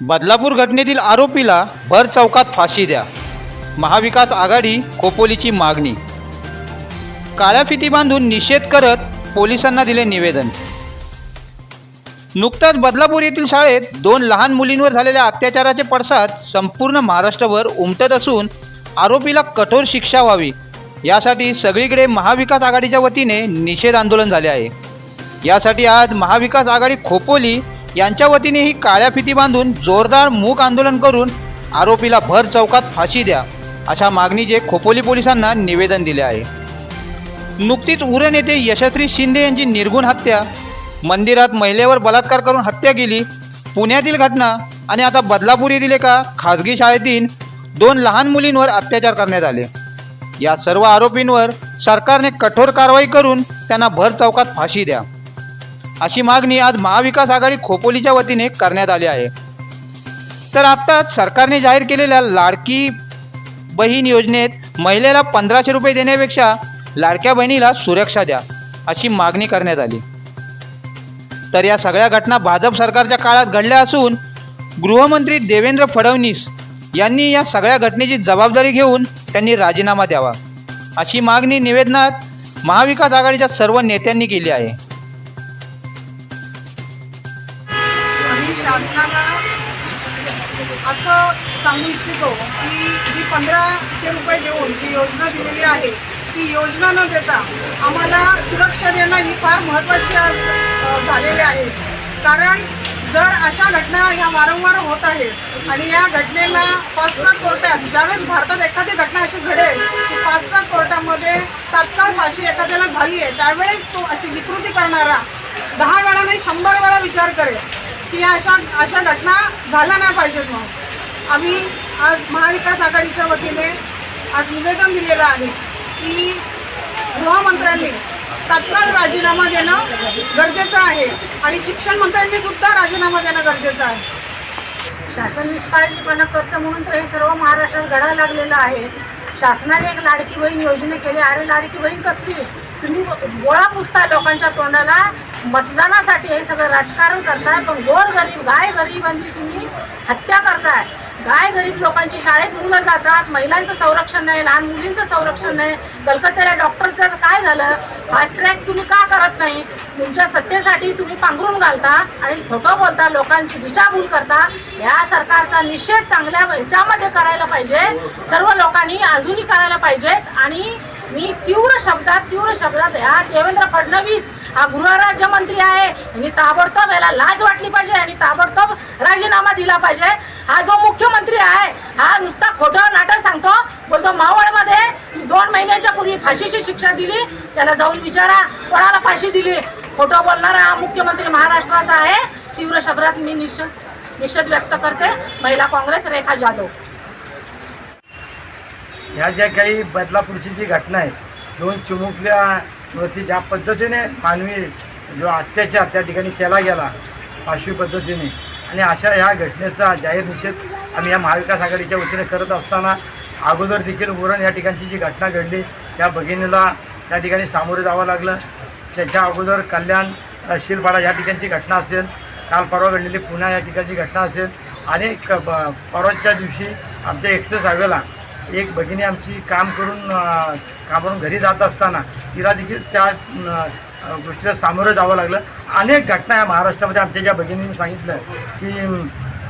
बदलापूर घटनेतील आरोपीला भर चौकात फाशी द्या. महाविकास आघाडी खोपोलीची मागणी. काळ्या फिती बांधून निषेध करत पोलिसांना दिले निवेदन. नुकताच बदलापूर येथील शाळेत दोन लहान मुलींवर झालेल्या अत्याचाराचे पडसाद संपूर्ण महाराष्ट्रभर उमटत असून आरोपीला कठोर शिक्षा व्हावी. यासाठी सगळीकडे महाविकास आघाडीच्या वतीने निषेध आंदोलन झाले आहे. यासाठी आज महाविकास आघाडी खोपोली यांच्या वतीनेही काळ्या फिती बांधून जोरदार मूक आंदोलन करून आरोपीला भर चौकात फाशी द्या अशा मागणीचे खोपोली पोलिसांना निवेदन दिले आहे. नुकतीच उरण येथे यशस्वी शिंदे यांची निर्गुण हत्या मंदिरात महिलेवर बलात्कार करून हत्या केली पुण्यातील घटना आणि आता बदलापूर येथील एका खाजगी शाळेतील दोन लहान मुलींवर अत्याचार करण्यात आले. या सर्व आरोपींवर सरकारने कठोर कारवाई करून त्यांना भर चौकात फाशी द्या. अशी मागणी आज महाविकास आघाडी खोपोलीच्या वतीने करण्यात आली आहे. तर आत्ताच सरकारने जाहीर केलेल्या लाडकी बहीण योजनेत महिलेला पंधराशे रुपये देण्यापेक्षा लाडक्या बहिणीला सुरक्षा द्या अशी मागणी करण्यात आली. तर या सगळ्या घटना भाजप सरकारच्या काळात घडल्या असून गृहमंत्री देवेंद्र फडणवीस यांनी या सगळ्या घटनेची जबाबदारी घेऊन त्यांनी राजीनामा द्यावा अशी मागणी निवेदनात महाविकास आघाडीच्या सर्व नेत्यांनी केली आहे. लोकांना असं सांगू इच्छितो की जी पंधराशे रुपये देऊन जी योजना दिलेली आहे ती योजना न देता आम्हाला सुरक्षा देणं ही फार महत्त्वाची आज झालेली आहे. कारण जर अशा घटना ह्या वारंवार होत आहेत आणि या घटनेला फास्ट ट्रॅक कोर्टात ज्यावेळेस भारतात एखादी घटना अशी घडेल की फास्ट ट्रॅक कोर्टामध्ये तात्काळ फाशी एखाद्याला झाली आहे त्यावेळेस तो अशी विकृती करणारा दहा वेळा नाही शंभर वेळा विचार करेल. की या अशा अशा घटना झाल्या नाही पाहिजेत म्हणून. आम्ही आज महाविकास आघाडीच्या वतीने आज निवेदन दिलेलं आहे की गृहमंत्र्यांनी तात्काळ राजीनामा देणं गरजेचं आहे आणि शिक्षण मंत्र्यांनी सुद्धा राजीनामा देणं गरजेचं आहे. शासन निष्काळजीपणा करतं म्हणून तर हे सर्व महाराष्ट्रात घडायला लागलेलं आहे. शासनाने एक लाडकी बहीण योजना केली. अरे लाडकी बहीण कसली? तुम्ही गोळा पुसता लोकांच्या तोंडाला. मतदानासाठी हे सगळं राजकारण करताय पण गोर गरीब गाय गरिबांची तुम्ही हत्या करताय. गाय गरीब लोकांची शाळेत मुलं जातात महिलांचं संरक्षण नाही लहान मुलींचं संरक्षण नाही. कलकत्त्याला डॉक्टरचं काय झालं? फास्ट ट्रॅक तुम्ही का करत नाही? तुमच्या सत्तेसाठी तुम्ही पांघरून घालता आणि खोटं बोलता लोकांची दिशाभूल करता. या सरकारचा निषेध चांगल्या ह्याच्यामध्ये करायला पाहिजे. सर्व लोकांनी अजूनही करायला पाहिजेत. आणि मी तीव्र शब्दात तीव्र शब्दात या देवेंद्र फडणवीस हा गृहराज्यमंत्री आहे. आणि ताबडतोब याला लाज वाटली पाहिजे आणि ताबडतोब राजीनामा दिला पाहिजे. हा जो मुख्यमंत्री आहे हा नुसता खोटं नाटक सांगतो. बोलतो मावळमध्ये दोन महिन्याच्या पूर्वी फाशीची शिक्षा दिली. त्याला जाऊन विचारा कोणाला फाशी दिली? खोटं बोलणारा हा मुख्यमंत्री महाराष्ट्राचा आहे. तीव्र शब्दात मी निश निषेध व्यक्त करते. महिला काँग्रेस रेखा जाधव. ह्या ज्या काही बदलापूरची जी घटना आहे दोन ती ज्या पद्धतीने मानवी जो अत्याचार त्या ठिकाणी केला गेला पाशवी पद्धतीने. आणि अशा ह्या घटनेचा जाहीर निषेध आम्ही या महाविकास आघाडीच्या वतीने करत असताना अगोदर देखील उरण या ठिकाणची जी घटना घडली त्या भगिनीला त्या ठिकाणी सामोरे जावं लागलं. त्याच्या अगोदर कल्याण शिलपाडा या ठिकाणची घटना असेल काल परवा घडलेली पुण्या या ठिकाणची घटना असेल. आणि क- ब- परवाच्या दिवशी आमच्या एक्सप्रेस हायवेला एक भगिनी आमची काम करून कामावरून घरी जात असताना तिला देखील त्या गोष्टीला सामोरं जावं लागलं. अनेक घटना या महाराष्ट्रामध्ये आमच्या ज्या भगिनींनी सांगितलं की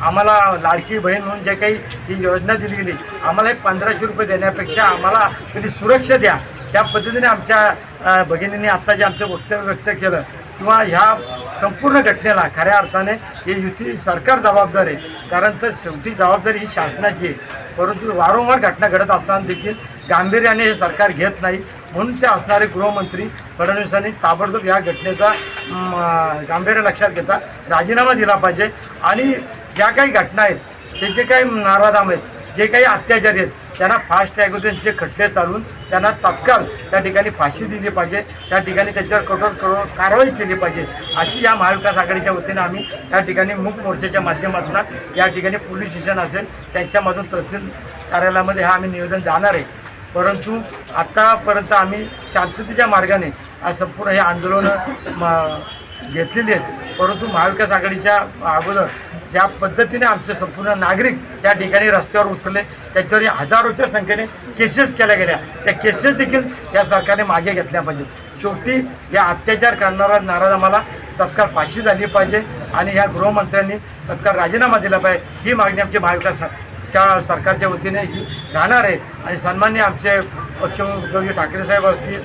आम्हाला लाडकी बहीण म्हणून जे काही ती योजना दिली गेली आम्हाला एक पंधराशे रुपये देण्यापेक्षा आम्हाला थोडी सुरक्षा द्या. त्या पद्धतीने आमच्या भगिनींनी आत्ता जे आमचं वक्तव्य व्यक्त केलं किंवा ह्या संपूर्ण घटनेला खऱ्या अर्थाने हे युती सरकार जबाबदार आहे. कारण तर शेवटी जबाबदारी ही शासनाची आहे. परंतु वारंवार घटना घडत असताना देखील गांभीर्याने हे सरकार घेत नाही. म्हणून ते असणारे गृहमंत्री फडणवीसांनी ताबडतोब या घटनेचा गांभीर्य लक्षात घेता राजीनामा दिला पाहिजे. आणि ज्या काही घटना आहेत त्याचे काही नाराधाम आहेत जे काही अत्याचारी आहेत त्यांना फास्ट ट्रॅक जे खटले चालून त्यांना तत्काळ त्या ठिकाणी फाशी दिली पाहिजे त्या ठिकाणी त्याच्यावर कठोर कठोर कारवाई केली पाहिजे अशी या महाविकास आघाडीच्या वतीने आम्ही त्या ठिकाणी मूक मोर्चाच्या माध्यमातून या ठिकाणी पोलीस स्टेशन असेल त्यांच्यामधून तहसील कार्यालयामध्ये हा आम्ही निवेदन जाणार आहे. परंतु आत्तापर्यंत आम्ही शांततेच्या मार्गाने संपूर्ण हे आंदोलनं घेतलेली आहेत. परंतु महाविकास आघाडीच्या अगोदर ज्या पद्धतीने आमचे संपूर्ण नागरिक त्या ठिकाणी रस्त्यावर उतरले त्याच्यावर हजारोच्या संख्येने केसेस केल्या गेल्या. त्या केसेस देखील या सरकारने मागे घेतल्या पाहिजेत. शेवटी या अत्याचार करणारा नाराज आम्हाला तत्काळ फाशी झाली पाहिजे आणि या गृहमंत्र्यांनी तत्काळ राजीनामा दिला पाहिजे. ही मागणी आमची महाविकास च्या सरकारच्या वतीने ही राहणार आहे. आणि सन्मान्य आमचे पक्षप्रमुख उद्धवजी ठाकरे साहेब असतील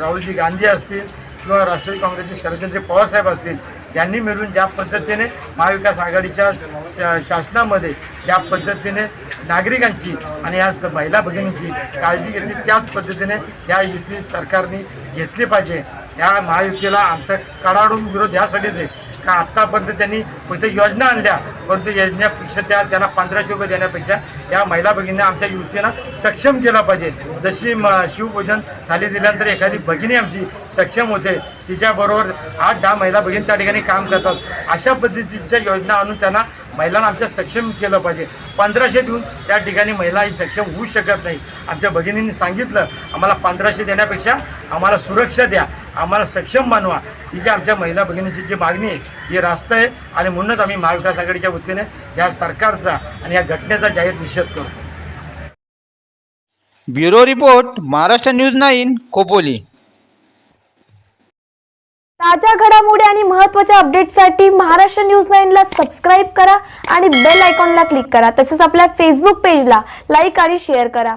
राहुलजी गांधी असतील किंवा राष्ट्रवादी काँग्रेसचे शरदचंद्र पवारसाहेब असतील यांनी मिळून ज्या पद्धतीने महाविकास आघाडीच्या शा- शासनामध्ये ज्या पद्धतीने नागरिकांची आणि या महिला भगिनींची काळजी घेतली त्याच पद्धतीने या युती सरकारने घेतली पाहिजे. या महायुतीला आमचा कडाडून विरोध यासाठीच आहे का आत्तापर्यंत त्यांनी कोणत्या योजना आणल्या? परंतु योजनेपेक्षा त्या त्यांना पंधराशे रुपये देण्यापेक्षा या महिला भगिनींना आमच्या युवतीनं सक्षम केला पाहिजे. जशी म शिवपूजन थाली दिल्यानंतर एखादी भगिनी आमची सक्षम होते तिच्याबरोबर आठ दहा महिला भगिनी त्या ठिकाणी काम करतात. अशा पद्धतीच्या योजना आणून त्यांना महिलांना आमच्या सक्षम केलं पाहिजे. पंधराशे देऊन त्या ठिकाणी महिला ही सक्षम होऊ शकत नाही. आमच्या भगिनींनी सांगितलं आम्हाला पंधराशे देण्यापेक्षा आम्हाला सुरक्षा द्या. आम्हाला सक्षम बनवा. ही जी आमच्या महिला भगिनींची जी मागणी आहे ही रास्त आहे आणि म्हणूनच आम्ही महाविकास आघाडीच्या वतीने या सरकारचा आणि या घटनेचा जाहीर निषेध करतो. Bureau report Maharashtra news nine Khopoli ताज्या घडामोडी आणि महत्त्वाच्या अपडेट्ससाठी महाराष्ट्र न्यूज नाईनला सबस्क्राईब करा आणि बेल आयकॉनला क्लिक करा. तसेच आपल्या फेसबुक पेजला लाईक आणि शेअर करा.